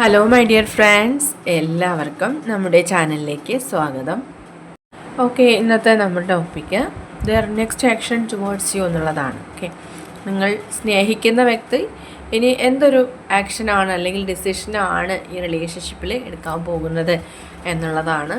Hello my dear friends എല്ലാവർക്കും നമ്മുടെ ചാനലിലേക്ക് സ്വാഗതം. ഓക്കെ ഇന്നത്തെ നമ്മുടെ topic the next action towards you എന്നുള്ളതാണ്. ഓക്കെ നിങ്ങൾ സ്നേഹിക്കുന്ന വ്യക്തി ഇനി എന്തൊരു ആക്ഷനാണ് അല്ലെങ്കിൽ ഡിസിഷനാണ് ഈ റിലേഷൻഷിപ്പിൽ എടുക്കാൻ പോകുന്നത് എന്നുള്ളതാണ്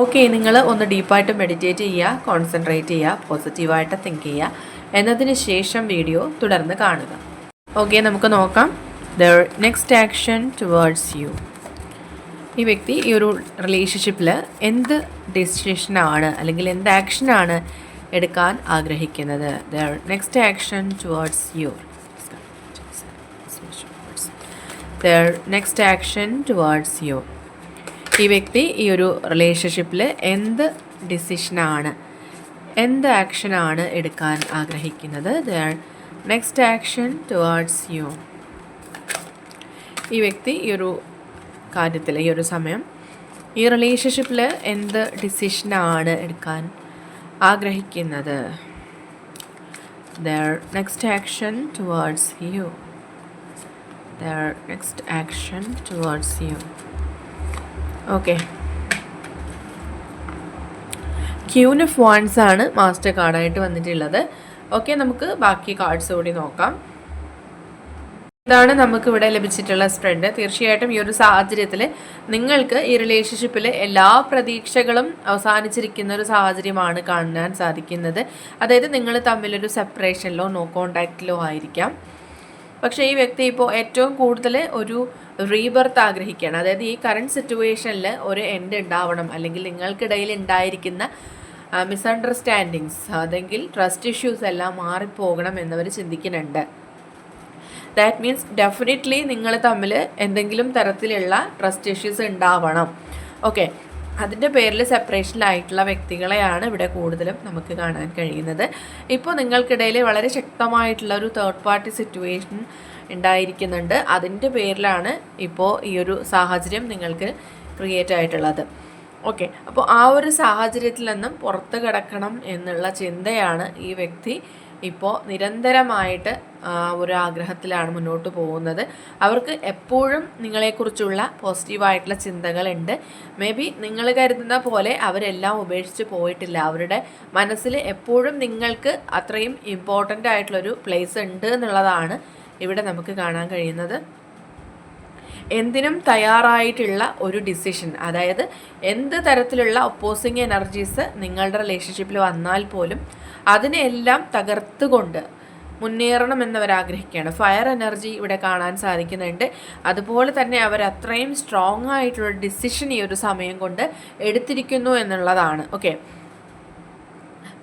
ഓക്കെ നിങ്ങൾ ഒന്ന് ഡീപ്പായിട്ട് മെഡിറ്റേറ്റ് ചെയ്യുക കോൺസെൻട്രേറ്റ് ചെയ്യുക പോസിറ്റീവായിട്ട് തിങ്ക് ചെയ്യുക. എന്നതിന് ശേഷം വീഡിയോ തുടർന്ന് കാണുക. ഓക്കെ നമുക്ക് നോക്കാം. The next action towards you ഈ വ്യക്തി ഈ ഒരു റിലേഷൻഷിപ്പിൽ എന്ത് ഡെസിഷനാണ് അല്ലെങ്കിൽ എന്ത് ആക്ഷനാണ് എടുക്കാൻ ആഗ്രഹിക്കുന്നത്? The next action towards you the next action towards you ഈ വ്യക്തി ഈ ഒരു റിലേഷൻഷിപ്പിൽ എന്ത് ഡിസിഷനാണ് എന്ത് ആക്ഷനാണ് എടുക്കാൻ ആഗ്രഹിക്കുന്നത്? The next action towards you ഈ വ്യക്തി ഈ ഒരു കാര്യത്തിൽ ഈ ഒരു സമയം ഈ റിലേഷൻഷിപ്പിൽ എന്ത് ഡിസിഷനാണ് എടുക്കാൻ ആഗ്രഹിക്കുന്നത്? The next action towards you the next action towards you okay queen phones ആണ് മാസ്റ്റർ കാർഡായിട്ട് വന്നിട്ടുള്ളത്. ഓക്കെ നമുക്ക് ബാക്കി കാർഡ്സ് കൂടി നോക്കാം. ഇതാണ് നമുക്ക് ഇവിടെ ലഭിച്ചിട്ടുള്ള സ്പ്രെഡ് തീർച്ചയായിട്ടും ഈ ഒരു സാഹചര്യത്തിൽ നിങ്ങൾക്ക് ഈ റിലേഷൻഷിപ്പിൽ എല്ലാ പ്രതീക്ഷകളും അവസാനിച്ചിരിക്കുന്ന ഒരു സാഹചര്യമാണ് കാണാൻ സാധിക്കുന്നത്. അതായത് നിങ്ങൾ തമ്മിലൊരു സെപ്പറേഷനിലോ നോ കോണ്ടാക്റ്റിലോ ആയിരിക്കാം. പക്ഷേ ഈ വ്യക്തി ഇപ്പോൾ ഏറ്റവും കൂടുതൽ ഒരു റീബർത്ത് ആഗ്രഹിക്കുകയാണ്. അതായത് ഈ കറണ്ട് സിറ്റുവേഷനിൽ ഒരു എൻഡ് ഉണ്ടാവണം. അല്ലെങ്കിൽ നിങ്ങൾക്കിടയിൽ ഉണ്ടായിരിക്കുന്ന മിസ്അണ്ടർസ്റ്റാൻഡിങ്സ് അതെങ്കിൽ ട്രസ്റ്റ് ഇഷ്യൂസ് എല്ലാം മാറിപ്പോകണം എന്നവർ ചിന്തിക്കുന്നുണ്ട്. ദാറ്റ് മീൻസ് ഡെഫിനറ്റ്ലി നിങ്ങൾ തമ്മിൽ എന്തെങ്കിലും തരത്തിലുള്ള ട്രസ്റ്റ് ഇഷ്യൂസ് ഉണ്ടാവണം. ഓക്കെ അതിന്റെ പേരിൽ സെപ്പറേഷനിലായിട്ടുള്ള വ്യക്തികളെയാണ് ഇവിടെ കൂടുതലും നമുക്ക് കാണാൻ കഴിയുന്നത്. ഇപ്പോൾ നിങ്ങൾക്കിടയിൽ വളരെ ശക്തമായിട്ടുള്ള ഒരു തേർഡ് പാർട്ടി സിറ്റുവേഷൻ ഉണ്ടായിരിക്കുന്നുണ്ട്. അതിന്റെ പേരിലാണ് ഇപ്പോൾ ഈ ഒരു സാഹചര്യം നിങ്ങൾക്ക് ക്രിയേറ്റ് ആയിട്ടുള്ളത്. ഓക്കെ അപ്പോൾ ആ ഒരു സാഹചര്യത്തിൽ നിന്നും പുറത്ത് കിടക്കണം എന്നുള്ള ചിന്തയാണ് ഈ വ്യക്തി ഇപ്പോൾ നിരന്തരമായിട്ട് ഒരു ആഗ്രഹത്തിലാണ് മുന്നോട്ട് പോകുന്നത്. അവർക്ക് എപ്പോഴും നിങ്ങളെക്കുറിച്ചുള്ള പോസിറ്റീവായിട്ടുള്ള ചിന്തകളുണ്ട്. മേ ബി നിങ്ങൾ കരുതുന്ന പോലെ അവരെല്ലാം ഉപേക്ഷിച്ച് പോയിട്ടില്ല. അവരുടെ മനസ്സിൽ എപ്പോഴും നിങ്ങൾക്ക് അത്രയും ഇമ്പോർട്ടന്റ് ആയിട്ടുള്ളൊരു പ്ലേസ് ഉണ്ട് എന്നുള്ളതാണ് ഇവിടെ നമുക്ക് കാണാൻ കഴിയുന്നത്. എന്തിനും തയ്യാറായിട്ടുള്ള ഒരു ഡിസിഷൻ അതായത് എന്ത് തരത്തിലുള്ള ഒപ്പോസിങ് എനർജീസ് നിങ്ങളുടെ റിലേഷൻഷിപ്പിൽ വന്നാൽ പോലും അതിനെല്ലാം തകർത്തുകൊണ്ട് മുന്നേറണം എന്നവർ ആഗ്രഹിക്കുകയാണ് ഫയർ എനർജി ഇവിടെ കാണാൻ സാധിക്കുന്നുണ്ട്. അതുപോലെ തന്നെ അവർ അത്രയും സ്ട്രോങ് ആയിട്ടുള്ള ഡിസിഷൻ ഈ ഒരു സമയം കൊണ്ട് എടുത്തിരിക്കുന്നു എന്നുള്ളതാണ്. ഓക്കെ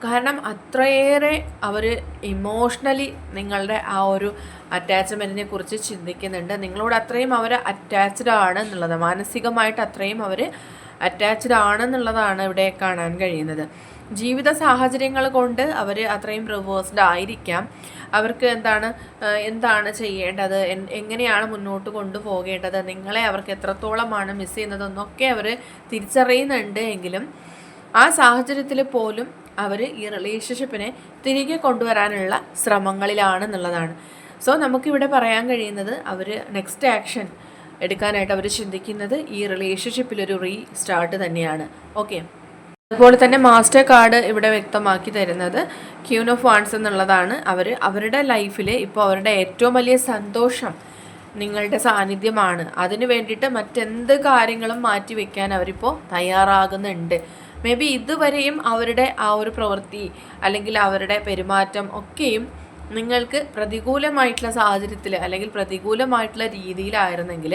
കാരണം അത്രയേറെ അവർ ഇമോഷണലി നിങ്ങളുടെ ആ ഒരു അറ്റാച്ച്മെന്റിനെ കുറിച്ച് ചിന്തിക്കുന്നുണ്ട്. നിങ്ങളോട് അത്രയും അവർ അറ്റാച്ച്ഡ് ആണ് എന്നുള്ളത് മാനസികമായിട്ട് അത്രയും അവർ അറ്റാച്ച്ഡ് ആണെന്നുള്ളതാണ് ഇവിടെ കാണാൻ കഴിയുന്നത്. ജീവിത സാഹചര്യങ്ങൾ കൊണ്ട് അവർ അത്രയും റിവേഴ്സ്ഡ് ആയിരിക്കാം. അവർക്ക് എന്താണ് എന്താണ് ചെയ്യേണ്ടത്? എങ്ങനെയാണ് മുന്നോട്ട് കൊണ്ടുപോകേണ്ടത്? നിങ്ങളെ അവർക്ക് എത്രത്തോളമാണ് മിസ് ചെയ്യുന്നതെന്നൊക്കെ അവർ തിരിച്ചറിയുന്നുണ്ട് എങ്കിലും ആ സാഹചര്യത്തിൽ പോലും അവർ ഈ റിലേഷൻഷിപ്പിനെ തിരികെ കൊണ്ടുവരാനുള്ള ശ്രമങ്ങളിലാണെന്നുള്ളതാണ്. സോ നമുക്കിവിടെ പറയാൻ കഴിയുന്നത് അവർ നെക്സ്റ്റ് ആക്ഷൻ എടുക്കാനായിട്ട് അവർ ചിന്തിക്കുന്നത് ഈ റിലേഷൻഷിപ്പിലൊരു റീ സ്റ്റാർട്ട് തന്നെയാണ്. ഓക്കെ അതുപോലെ തന്നെ മാസ്റ്റർ കാർഡ് ഇവിടെ വ്യക്തമാക്കി തരുന്നത് ക്യൂൺ ഓഫ് വാൺസ് എന്നുള്ളതാണ്. അവർ അവരുടെ ലൈഫിൽ ഇപ്പോൾ അവരുടെ ഏറ്റവും വലിയ സന്തോഷം നിങ്ങളുടെ സാന്നിധ്യമാണ്. അതിന് വേണ്ടിയിട്ട് മറ്റെന്ത് കാര്യങ്ങളും മാറ്റിവെക്കാൻ അവരിപ്പോൾ തയ്യാറാകുന്നുണ്ട്. മേ ബി ഇതുവരെയും അവരുടെ ആ ഒരു പ്രവൃത്തി അല്ലെങ്കിൽ അവരുടെ പെരുമാറ്റം ഒക്കെയും നിങ്ങൾക്ക് പ്രതികൂലമായിട്ടുള്ള സാഹചര്യത്തിൽ അല്ലെങ്കിൽ പ്രതികൂലമായിട്ടുള്ള രീതിയിലായിരുന്നെങ്കിൽ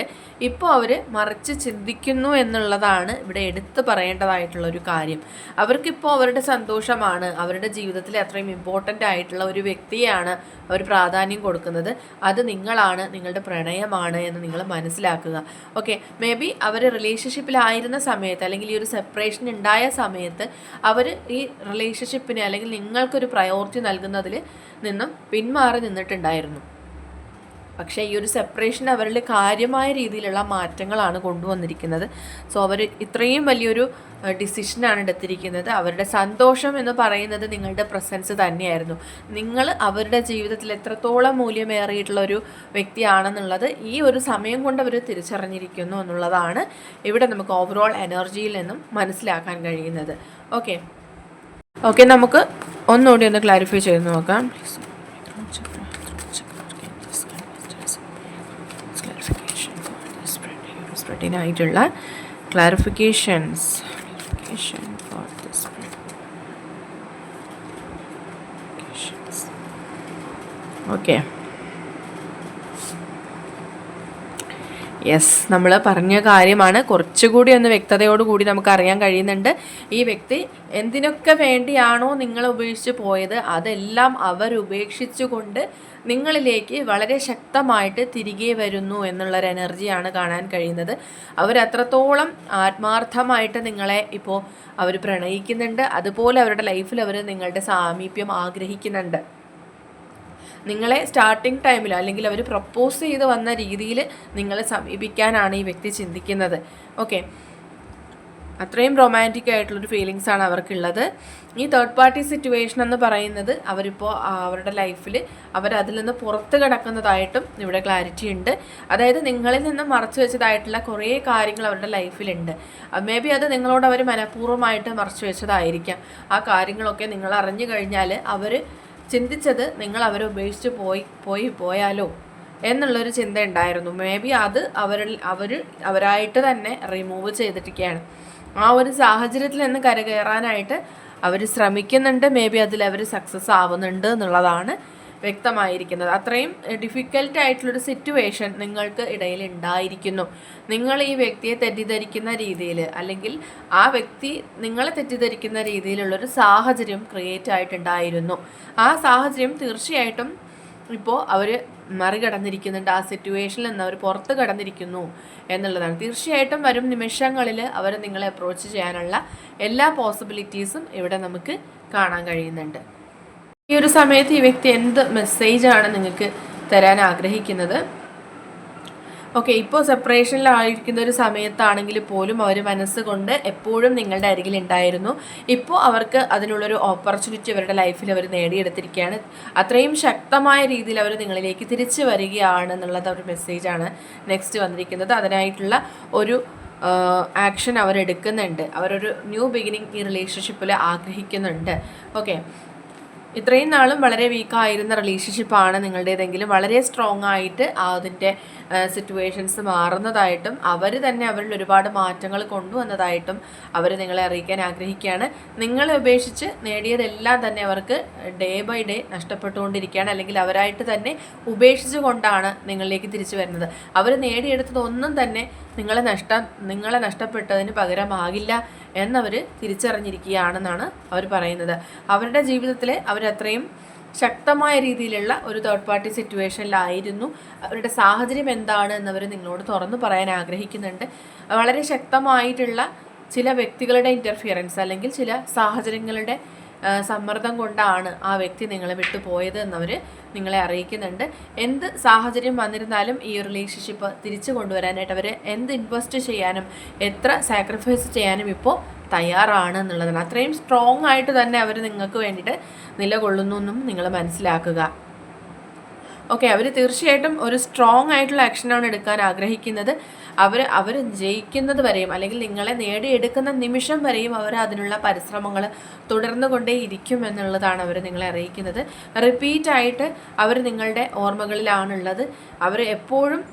ഇപ്പോൾ അവർ മറിച്ച് ചിന്തിക്കുന്നു എന്നുള്ളതാണ് ഇവിടെ എടുത്തു പറയേണ്ടതായിട്ടുള്ള ഒരു കാര്യം. അവർക്കിപ്പോൾ അവരുടെ സന്തോഷമാണ്. അവരുടെ ജീവിതത്തിൽ അത്രയും ഇമ്പോർട്ടന്റ് ആയിട്ടുള്ള ഒരു വ്യക്തിയാണ് അവർ പ്രാധാന്യം കൊടുക്കുന്നത്. അത് നിങ്ങളാണ് നിങ്ങളുടെ പ്രണയമാണ് എന്ന് നിങ്ങൾ മനസ്സിലാക്കുക. ഓക്കെ മേ ബി അവർ റിലേഷൻഷിപ്പിലായിരുന്ന സമയത്ത് അല്ലെങ്കിൽ ഈ ഒരു സെപ്പറേഷൻ ഉണ്ടായ സമയത്ത് അവർ ഈ റിലേഷൻഷിപ്പിനെ അല്ലെങ്കിൽ നിങ്ങൾക്കൊരു പ്രയോറിറ്റി നൽകുന്നതിൽ നിന്നും പിന്മാറി നിന്നിട്ടുണ്ടായിരുന്നു. പക്ഷേ ഈ ഒരു സെപ്പറേഷൻ അവരിൽ കാര്യമായ രീതിയിലുള്ള മാറ്റങ്ങളാണ് കൊണ്ടുവന്നിരിക്കുന്നത്. സോ അവർ ഇത്രയും വലിയൊരു ഡിസിഷനാണ് എടുത്തിരിക്കുന്നത്. അവരുടെ സന്തോഷം എന്ന് പറയുന്നത് നിങ്ങളുടെ പ്രസൻസ് തന്നെയായിരുന്നു. നിങ്ങൾ അവരുടെ ജീവിതത്തിൽ എത്രത്തോളം മൂല്യമേറിയിട്ടുള്ള ഒരു വ്യക്തിയാണെന്നുള്ളത് ഈ ഒരു സമയം കൊണ്ട് അവർ തിരിച്ചറിഞ്ഞിരിക്കുന്നു എന്നുള്ളതാണ് ഇവിടെ നമുക്ക് ഓവറോൾ എനർജിയിൽ നിന്നും മനസ്സിലാക്കാൻ കഴിയുന്നത്. ഓക്കെ ഓക്കെ നമുക്ക് ഒന്നുകൂടി ഒന്ന് ക്ലാരിഫൈ ചെയ്ത് നോക്കാം. സ്പ്രെഡിനായിട്ടുള്ള ക്ലാരിഫിക്കേഷൻസ് ഓക്കെ യെസ് നമ്മൾ പറഞ്ഞ കാര്യമാണ്. കുറച്ചുകൂടി ഒന്ന് വ്യക്തതയോടുകൂടി നമുക്ക് അറിയാൻ കഴിയുന്നുണ്ട്. ഈ വ്യക്തി എന്തിനൊക്കെ വേണ്ടിയാണോ നിങ്ങൾ ഉപേക്ഷിച്ച് പോയത് അതെല്ലാം അവർ ഉപേക്ഷിച്ചുകൊണ്ട് നിങ്ങളിലേക്ക് വളരെ ശക്തമായിട്ട് തിരികെ വരുന്നു എന്നുള്ളൊരു എനർജിയാണ് കാണാൻ കഴിയുന്നത്. അവരത്രത്തോളം ആത്മാർത്ഥമായിട്ട് നിങ്ങളെ ഇപ്പോൾ അവർ പ്രണയിക്കുന്നുണ്ട്. അതുപോലെ അവരുടെ ലൈഫിൽ അവർ നിങ്ങളുടെ സാമീപ്യം ആഗ്രഹിക്കുന്നുണ്ട്. നിങ്ങളെ സ്റ്റാർട്ടിംഗ് ടൈമിൽ അല്ലെങ്കിൽ അവർ പ്രപ്പോസ് ചെയ്ത് വന്ന രീതിയിൽ നിങ്ങളെ സമീപിക്കാനാണ് ഈ വ്യക്തി ചിന്തിക്കുന്നത്. ഓക്കെ അത്രയും റൊമാന്റിക് ആയിട്ടുള്ളൊരു ഫീലിങ്സ് ആണ് അവർക്കുള്ളത്. ഈ തേർഡ് പാർട്ടി സിറ്റുവേഷൻ എന്ന് പറയുന്നത് അവരിപ്പോൾ അവരുടെ ലൈഫിൽ അവരതിൽ നിന്ന് പുറത്ത് കിടക്കുന്നതായിട്ടും ഇവിടെ ക്ലാരിറ്റി ഉണ്ട്. അതായത് നിങ്ങളിൽ നിന്ന് മറച്ചു വെച്ചതായിട്ടുള്ള കുറേ കാര്യങ്ങൾ അവരുടെ ലൈഫിലുണ്ട് മേ ബി അത് നിങ്ങളോട് അവർ മനഃപൂർവമായിട്ട് മറച്ചു വെച്ചതായിരിക്കാം. ആ കാര്യങ്ങളൊക്കെ നിങ്ങൾ അറിഞ്ഞു കഴിഞ്ഞാൽ അവർ ചിന്തിച്ചത് നിങ്ങൾ അവരെ ഉപേക്ഷിച്ച് പോയി പോയി പോയാലോ എന്നുള്ളൊരു ചിന്ത ഉണ്ടായിരുന്നു മേ ബി അത് അവരിൽ അവർ അവരായിട്ട് തന്നെ റിമൂവ് ചെയ്തിരിക്കുകയാണ്. ആ ഒരു സാഹചര്യത്തിൽ നിന്ന് കരകയറാനായിട്ട് അവർ ശ്രമിക്കുന്നുണ്ട്. മേ ബി അതിൽ അവർ സക്സസ് ആവുന്നുണ്ട് എന്നുള്ളതാണ് വ്യക്തമായിരിക്കുന്നത്. അത്രയും ഡിഫിക്കൽട്ട് ആയിട്ടുള്ളൊരു സിറ്റുവേഷൻ നിങ്ങൾക്ക് ഇടയിൽ ഉണ്ടായിരിക്കുന്നു നിങ്ങൾ ഈ വ്യക്തിയെ തെറ്റിദ്ധരിക്കുന്ന രീതിയിൽ അല്ലെങ്കിൽ ആ വ്യക്തി നിങ്ങളെ തെറ്റിദ്ധരിക്കുന്ന രീതിയിലുള്ളൊരു സാഹചര്യം ക്രിയേറ്റ് ആയിട്ടുണ്ടായിരുന്നു. ആ സാഹചര്യം തീർച്ചയായിട്ടും ഇപ്പോൾ അവർ മറികടന്നിരിക്കുന്നുണ്ട്. ആ സിറ്റുവേഷനിൽ നിന്ന് അവർ പുറത്ത് കടന്നിരിക്കുന്നു എന്നുള്ളതാണ്. തീർച്ചയായിട്ടും വരും നിമിഷങ്ങളിൽ അവർ നിങ്ങളെ അപ്രോച്ച് ചെയ്യാനുള്ള എല്ലാ പോസിബിലിറ്റീസും ഇവിടെ നമുക്ക് കാണാൻ കഴിയുന്നുണ്ട്. ഈ ഒരു സമയത്ത് ഈ വ്യക്തി എന്ത് മെസ്സേജാണ് നിങ്ങൾക്ക് തരാൻ ആഗ്രഹിക്കുന്നത്? ഓക്കെ ഇപ്പോൾ സെപ്പറേഷനിലായിരിക്കുന്ന ഒരു സമയത്താണെങ്കിൽ പോലും അവർ മനസ്സുകൊണ്ട് എപ്പോഴും നിങ്ങളുടെ അരികിൽ ഉണ്ടായിരുന്നു. ഇപ്പോൾ അവർക്ക് അതിനുള്ളൊരു ഓപ്പർച്യൂണിറ്റി അവരുടെ ലൈഫിൽ അവർ നേടിയെടുത്തിരിക്കുകയാണ്. അത്രയും ശക്തമായ രീതിയിൽ അവർ നിങ്ങളിലേക്ക് തിരിച്ചു വരികയാണ് എന്നുള്ളത് ഒരു മെസ്സേജാണ് നെക്സ്റ്റ് വന്നിരിക്കുന്നത്. അതിനായിട്ടുള്ള ഒരു ആക്ഷൻ അവരെടുക്കുന്നുണ്ട്. അവരൊരു ന്യൂ ബിഗിനിങ് ഈ റിലേഷൻഷിപ്പിൽ ആഗ്രഹിക്കുന്നുണ്ട്. ഓക്കെ ഇത്രയും നാളും വളരെ വീക്കായിരുന്ന റിലേഷൻഷിപ്പാണ് നിങ്ങളുടേതെങ്കിലും. വളരെ സ്ട്രോങ് ആയിട്ട് അതിന്റെ സിറ്റുവേഷൻസ് മാറുന്നതായിട്ടും അവർ തന്നെ അവരിൽ ഒരുപാട് മാറ്റങ്ങൾ കൊണ്ടുവന്നതായിട്ടും അവർ നിങ്ങളെ അറിയിക്കാൻ ആഗ്രഹിക്കുകയാണ്. നിങ്ങളെ ഉപേക്ഷിച്ച് നേടിയതെല്ലാം തന്നെ അവർക്ക് ഡേ ബൈ ഡേ നഷ്ടപ്പെട്ടുകൊണ്ടിരിക്കുകയാണ്. അല്ലെങ്കിൽ അവരായിട്ട് തന്നെ ഉപേക്ഷിച്ചുകൊണ്ടാണ് നിങ്ങളിലേക്ക് തിരിച്ചു വരുന്നത്. അവർ നേടിയെടുത്തതൊന്നും തന്നെ നിങ്ങളെ നഷ്ടം നിങ്ങളെ നഷ്ടപ്പെട്ടതിന് പകരമാകില്ല. എന്നവർ തിരിച്ചറിഞ്ഞിരിക്കുകയാണെന്നാണ് അവർ പറയുന്നത്. അവരുടെ ജീവിതത്തിൽ അവരത്രയും ശക്തമായ രീതിയിലുള്ള ഒരു തേർഡ് പാർട്ടി സിറ്റുവേഷനിലായിരുന്നു അവരുടെ സാഹചര്യം എന്താണ് എന്നവർ നിങ്ങളോട് തുറന്നു പറയാൻ ആഗ്രഹിക്കുന്നുണ്ട്. വളരെ ശക്തമായിട്ടുള്ള ചില വ്യക്തികളുടെ ഇന്റർഫിയറൻസ് അല്ലെങ്കിൽ ചില സാഹചര്യങ്ങളുടെ സമ്മർദ്ദം കൊണ്ടാണ് ആ വ്യക്തി നിങ്ങളെ വിട്ടു പോയത് എന്നവർ നിങ്ങളെ അറിയിക്കുന്നുണ്ട്. എന്ത് സാഹചര്യം വന്നിരുന്നാലും ഈ റിലേഷൻഷിപ്പ് തിരിച്ചു കൊണ്ടുവരാനായിട്ട് അവർ എന്ത് ഇൻവെസ്റ്റ് ചെയ്യാനും എത്ര സാക്രിഫൈസ് ചെയ്യാനും ഇപ്പോൾ തയ്യാറാണ് എന്നുള്ളതാണ്. അത്രയും സ്ട്രോങ് ആയിട്ട് തന്നെ അവർ നിങ്ങൾക്ക് വേണ്ടിയിട്ട് നിലകൊള്ളുന്നു എന്നും നിങ്ങൾ മനസ്സിലാക്കുക. ഓക്കെ അവർ തീർച്ചയായിട്ടും ഒരു സ്ട്രോങ് ആയിട്ടുള്ള ആക്ഷനാണ് എടുക്കാൻ ആഗ്രഹിക്കുന്നത്. അവർ അവർ ജയിക്കുന്നത് വരെയും അല്ലെങ്കിൽ നിങ്ങളെ നേടിയെടുക്കുന്ന നിമിഷം വരെയും അവർ അതിനുള്ള പരിശ്രമങ്ങൾ തുടർന്നു കൊണ്ടേ ഇരിക്കും എന്നുള്ളതാണ് അവർ നിങ്ങളെ അറിയിക്കുന്നത്. റിപ്പീറ്റായിട്ട് അവർ നിങ്ങളുടെ ഓർമ്മകളിലാണുള്ളത്. അവർ എപ്പോഴും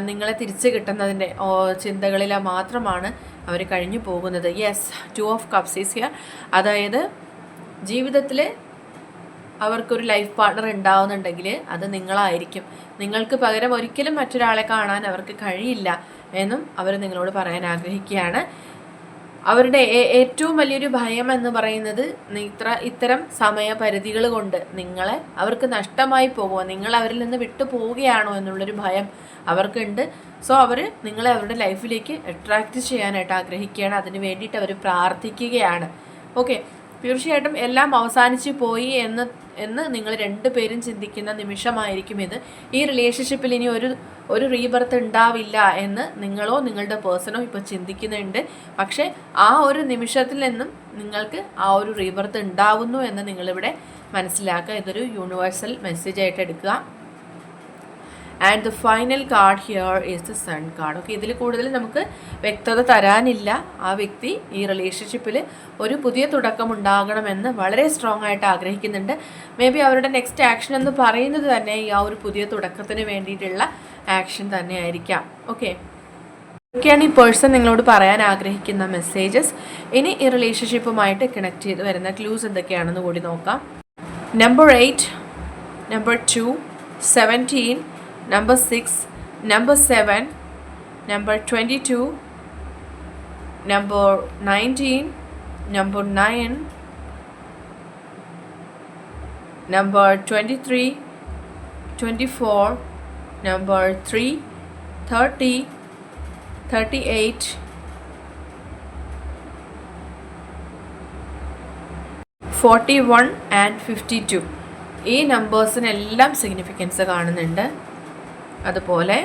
നിങ്ങളെ തിരിച്ചു കിട്ടുന്നതിന്റെ ചിന്തകളിൽ മാത്രമാണ് അവർ കഴിഞ്ഞു പോകുന്നത്. Yes two of cups is here അതായത് ജീവിതത്തിൽ അവർക്കൊരു ലൈഫ് പാർട്ണർ ഉണ്ടാവുന്നുണ്ടെങ്കിൽ അത് നിങ്ങളായിരിക്കും. നിങ്ങൾക്ക് പകരം ഒരിക്കലും മറ്റൊരാളെ കാണാൻ അവർക്ക് കഴിയില്ല. എന്നും അവർ നിങ്ങളോട് പറയാൻ ആഗ്രഹിക്കുകയാണ്. അവരുടെ ഏറ്റവും വലിയൊരു ഭയം എന്ന് പറയുന്നത് ഇത്ര ഇത്തരം സമയപരിധികൾ കൊണ്ട് നിങ്ങളെ അവർക്ക് നഷ്ടമായി പോകുമോ നിങ്ങൾ അവരിൽ നിന്ന് വിട്ടു പോവുകയാണോ എന്നുള്ളൊരു ഭയം അവർക്കുണ്ട്. സോ അവർ നിങ്ങളെ അവരുടെ ലൈഫിലേക്ക് അട്രാക്റ്റ് ചെയ്യാനായിട്ട് ആഗ്രഹിക്കുകയാണ്. അതിന് വേണ്ടിയിട്ട് അവർ പ്രാർത്ഥിക്കുകയാണ്. ഓക്കെ. തീർച്ചയായിട്ടും എല്ലാം അവസാനിച്ച് പോയി എന്ന് എന്ന് നിങ്ങൾ രണ്ടുപേരും ചിന്തിക്കുന്ന നിമിഷമായിരിക്കും ഇത്. ഈ റിലേഷൻഷിപ്പിൽ ഇനി ഒരു ഒരു റീബർത്ത് ഉണ്ടാവില്ല എന്ന് നിങ്ങളോ നിങ്ങളുടെ പേഴ്സണോ ഇപ്പോൾ ചിന്തിക്കുന്നുണ്ട്. പക്ഷേ ആ ഒരു നിമിഷത്തിൽ നിന്നും നിങ്ങൾക്ക് ആ ഒരു റീബർത്ത് ഉണ്ടാവുന്നു എന്ന് നിങ്ങളിവിടെ മനസ്സിലാക്കുക. ഇതൊരു യൂണിവേഴ്സൽ മെസ്സേജ് ആയിട്ട് എടുക്കുക. And the final card here is the sun card okay ഇതിൽ കൂടുതൽ നമുക്ക് വ്യക്തത തരാനില്ല. ആ വ്യക്തി ഈ റിലേഷൻഷിപ്പിൽ ഒരു പുതിയ തുടക്കം ഉണ്ടാകണമെന്ന് വളരെ സ്ട്രോങ് ആയിട്ട് ആഗ്രഹിക്കുന്നുണ്ട്. മേ ബി അവരുടെ നെക്സ്റ്റ് ആക്ഷൻ എന്ന് പറയുന്നത് തന്നെ ഈ ആ ഒരു പുതിയ തുടക്കത്തിന് വേണ്ടിയിട്ടുള്ള ആക്ഷൻ തന്നെ ആയിരിക്കാം ഓക്കെ ഇതൊക്കെയാണ് ഈ പേഴ്സൺ നിങ്ങളോട് പറയാൻ ആഗ്രഹിക്കുന്ന മെസ്സേജസ് ഇനി ഈ റിലേഷൻഷിപ്പുമായിട്ട് കണക്ട് ചെയ്ത് വരുന്ന ക്ലൂസ് എന്തൊക്കെയാണെന്ന് കൂടി നോക്കാം. Number eight number two seventeen number 6, number 7, number 22, number 19, number 9, number 23, 24, number 3, 30, 38, 41 and fifty two ഈ നമ്പേഴ്സിനെല്ലാം സിഗ്നിഫിക്കൻസ് കാണുന്നുണ്ട് അതുപോലെ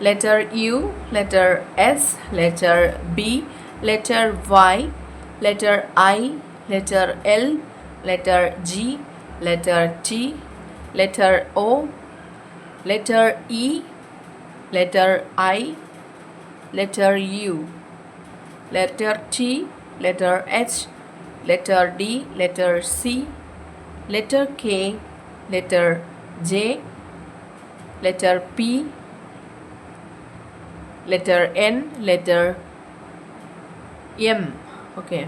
letter U letter S letter B letter Y letter I letter L letter G letter T letter O letter E letter I letter U letter T letter H letter D letter C letter K letter J letter P, letter N, letter M, okay,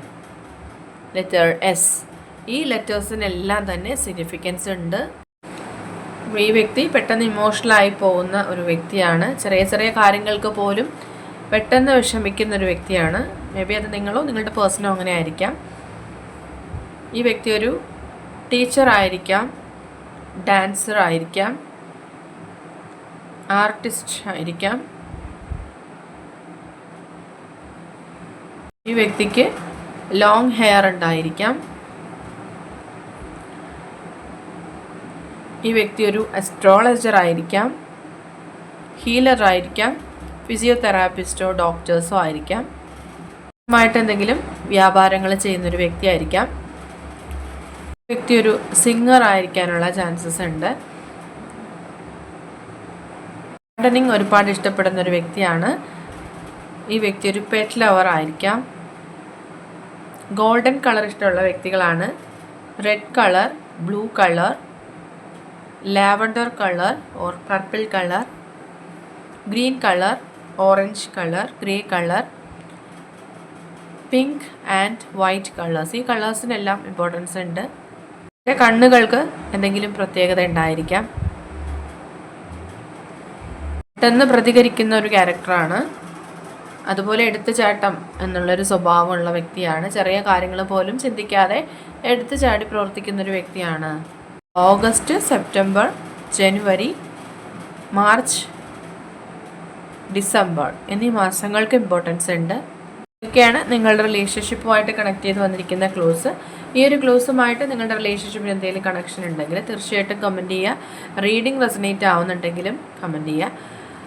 letter S. ഈ ലെറ്റേഴ്സിനെല്ലാം തന്നെ significance ഉണ്ട്. ഈ വ്യക്തി പെട്ടെന്ന് ഇമോഷണലായി പോകുന്ന ഒരു വ്യക്തിയാണ്. ചെറിയ ചെറിയ കാര്യങ്ങൾക്ക് പോലും പെട്ടെന്ന് വിഷമിക്കുന്ന ഒരു വ്യക്തിയാണ്. മേ ബി അത് നിങ്ങളോ നിങ്ങളുടെ പേഴ്സണോ അങ്ങനെ ആയിരിക്കാം. ഈ വ്യക്തി ഒരു ടീച്ചർ ആയിരിക്കാം. ഡാൻസർ ആയിരിക്കാം. ആർട്ടിസ്റ്റ് ആയിരിക്കാം ഈ വ്യക്തിക്ക് ലോങ് ഹെയർ ഉണ്ടായിരിക്കാം. ഈ വ്യക്തി ഒരു അസ്ട്രോളജർ ആയിരിക്കാം. ഹീലർ ആയിരിക്കാം. ഫിസിയോതെറാപ്പിസ്റ്റോ ഡോക്ടേഴ്സോ ആയിരിക്കാം. മായിട്ട് എന്തെങ്കിലും വ്യാപാരങ്ങൾ ചെയ്യുന്നൊരു വ്യക്തിയായിരിക്കാം. വ്യക്തി ഒരു സിംഗർ ആയിരിക്കാനുള്ള ചാൻസസ് ഉണ്ട്. ഗാർഡനിങ് ഒരുപാട് ഇഷ്ടപ്പെടുന്ന ഒരു വ്യക്തിയാണ്. ഈ വ്യക്തി ഒരു പെറ്റ് ലവർ ആയിരിക്കാം. ഗോൾഡൻ കളർ ഇഷ്ടമുള്ള വ്യക്തികളാണ്. Red colour blue colour lavender colour or purple colour green colour orange colour grey colour pink and white colours ഈ കളേഴ്സിനെല്ലാം ഇമ്പോർട്ടൻസ് ഉണ്ട്. കണ്ണുകൾക്ക് എന്തെങ്കിലും പ്രത്യേകത ഉണ്ടായിരിക്കാം. പെട്ടെന്ന് പ്രതികരിക്കുന്ന ഒരു ക്യാരക്ടറാണ്. അതുപോലെ എടുത്തുചാട്ടം എന്നുള്ളൊരു സ്വഭാവമുള്ള വ്യക്തിയാണ്. ചെറിയ കാര്യങ്ങൾ പോലും ചിന്തിക്കാതെ എടുത്തു ചാടി പ്രവർത്തിക്കുന്ന ഒരു വ്യക്തിയാണ്. ഓഗസ്റ്റ് സെപ്റ്റംബർ ജനുവരി മാർച്ച് ഡിസംബർ എന്നീ മാസങ്ങൾക്ക് ഇമ്പോർട്ടൻസ് ഉണ്ട്. ഇതൊക്കെയാണ് നിങ്ങളുടെ റിലേഷൻഷിപ്പുമായിട്ട് കണക്ട് ചെയ്ത് വന്നിരിക്കുന്ന ക്ലോസ് ഈ ഒരു ക്ലോസുമായിട്ട് നിങ്ങളുടെ റിലേഷൻഷിപ്പിന് എന്തെങ്കിലും കണക്ഷൻ ഉണ്ടെങ്കിൽ തീർച്ചയായിട്ടും കമന്റ് ചെയ്യുക. റീഡിംഗ് റെസനേറ്റ് ആവുന്നുണ്ടെങ്കിലും കമന്റ് ചെയ്യുക.